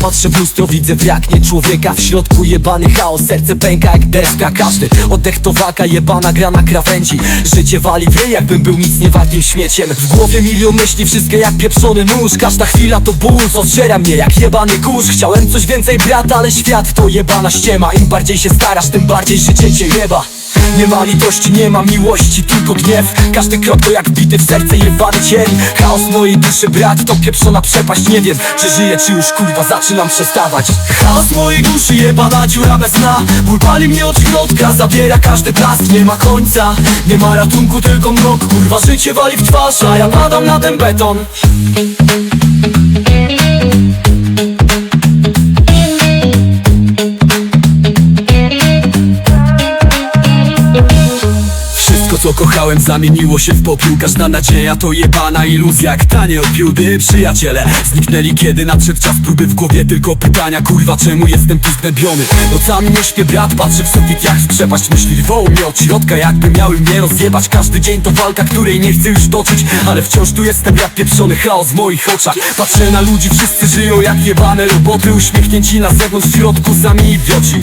Patrzę w lustro, widzę wrak, nie człowieka. W środku jebany chaos, serce pęka jak deska. Każdy oddech to waka, jebana gra na krawędzi. Życie wali w ryj, jakbym był nic nie wartym śmieciem. W głowie milion myśli, wszystkie jak pieprzony nóż. Każda chwila to ból, co mnie jak jebany kurz. Chciałem coś więcej brata, ale świat to jebana ściema. Im bardziej się starasz, tym bardziej życie cię jeba nie ma litości, nie ma miłości, tylko gniew. Każdy krok to jak bity w serce jebany cień. Chaos mojej duszy, brat, to pieprzona przepaść. Nie wiem, czy żyję, czy już kurwa zaczynam przestawać. Chaos mojej duszy, jebana dziura bez dna Ból pali mnie od środka, zabiera każdy blask. Nie ma końca, nie ma ratunku, tylko mrok. Kurwa, życie wali w twarz, a ja padam na ten beton co kochałem zamieniło się w popiół Każda nadzieja to jebana iluzja. Jak tanie odbiłby przyjaciele Zniknęli. Kiedy nadszedł czas próby w głowie Tylko pytania. Kurwa czemu jestem tu zgnębiony? Nocami nie śpię brat, patrzę w sufit jak w przepaść. Myśli rwą mnie od środka jakby miały mnie rozjebać. Każdy dzień to walka, której nie chcę już toczyć. Ale wciąż tu jestem jak pieprzony chaos w moich oczach. Patrzę na ludzi, wszyscy żyją jak jebane roboty. Uśmiechnięci na zewnątrz, w środku sami idioci.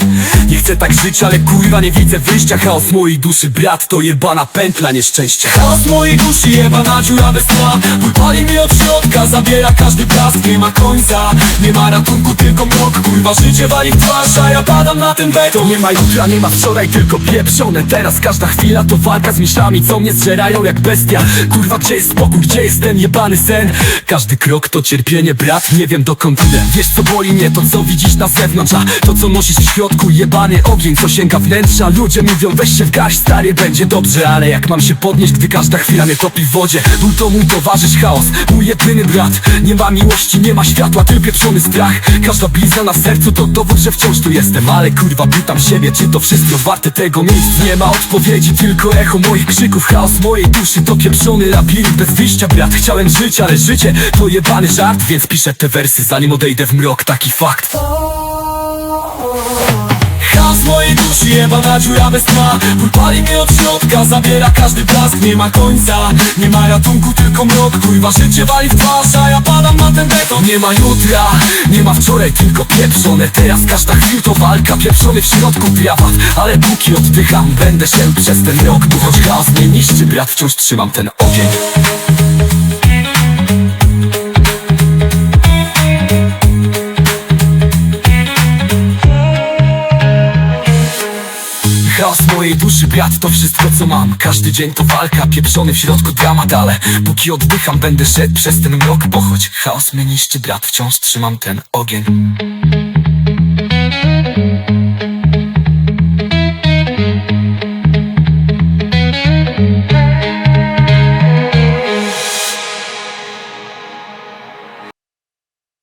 Nie chcę tak żyć, ale kurwa nie widzę wyjścia. Chaos mojej duszy, brat to jebana pętla nieszczęścia. Chaos mojej duszy, jebana dziura bez dna Ból pali mnie od środka, zabiera każdy blask. Nie ma końca, nie ma ratunku, tylko mrok. Kurwa życie wali w twarz, a ja padam na ten beton. Nie ma jutra, nie ma wczoraj, tylko pieprzone. Teraz każda chwila to walka z myślami, co mnie zżerają jak bestia. Kurwa gdzie jest spokój, gdzie jest ten jebany sen? Każdy krok to cierpienie, brat, nie wiem dokąd idę. Wiesz co boli mnie, to co widzisz na zewnątrz A to co nosisz w środku, jebany ogień, co sięga wnętrza. Ludzie mówią weź się w garść, stary, będzie dobrze Ale jak mam się podnieść, gdy każda chwila mnie topi w wodzie? Ból to mój towarzysz, chaos, mój jedyny brat. Nie ma miłości, nie ma światła, tylko pieprzony strach. Każda blizna na sercu to dowód, że wciąż tu jestem. Ale kurwa pytam siebie, czy to wszystko warte tego? Miejsca Nie ma odpowiedzi, tylko echo moich krzyków. Chaos mojej duszy to pieprzony labirynt. Bez wyjścia brat Chciałem żyć, ale życie to jebany żart. Więc piszę te wersy zanim odejdę w mrok, taki fakt Chaos mojej duszy, jebana dziura bez dna Ból pali mnie od środka, zabiera każdy blask. Nie ma końca, nie ma ratunku, tylko mrok. Kurwa życie wali w twarz, a ja padam na ten beton. Nie ma jutra, nie ma wczoraj, tylko pieprzone. Teraz każda chwil to walka, pieprzony w środku dramat Ale póki oddycham, będę szedł przez ten rok Tu choć chaos mnie niszczy, brat, wciąż trzymam ten ogień Chaos mojej duszy, brat, to wszystko co mam. Każdy dzień to walka, pieprzony w środku dramat Ale póki oddycham, będę szedł przez ten mrok Bo choć chaos mnie niszczy, brat, wciąż trzymam ten ogień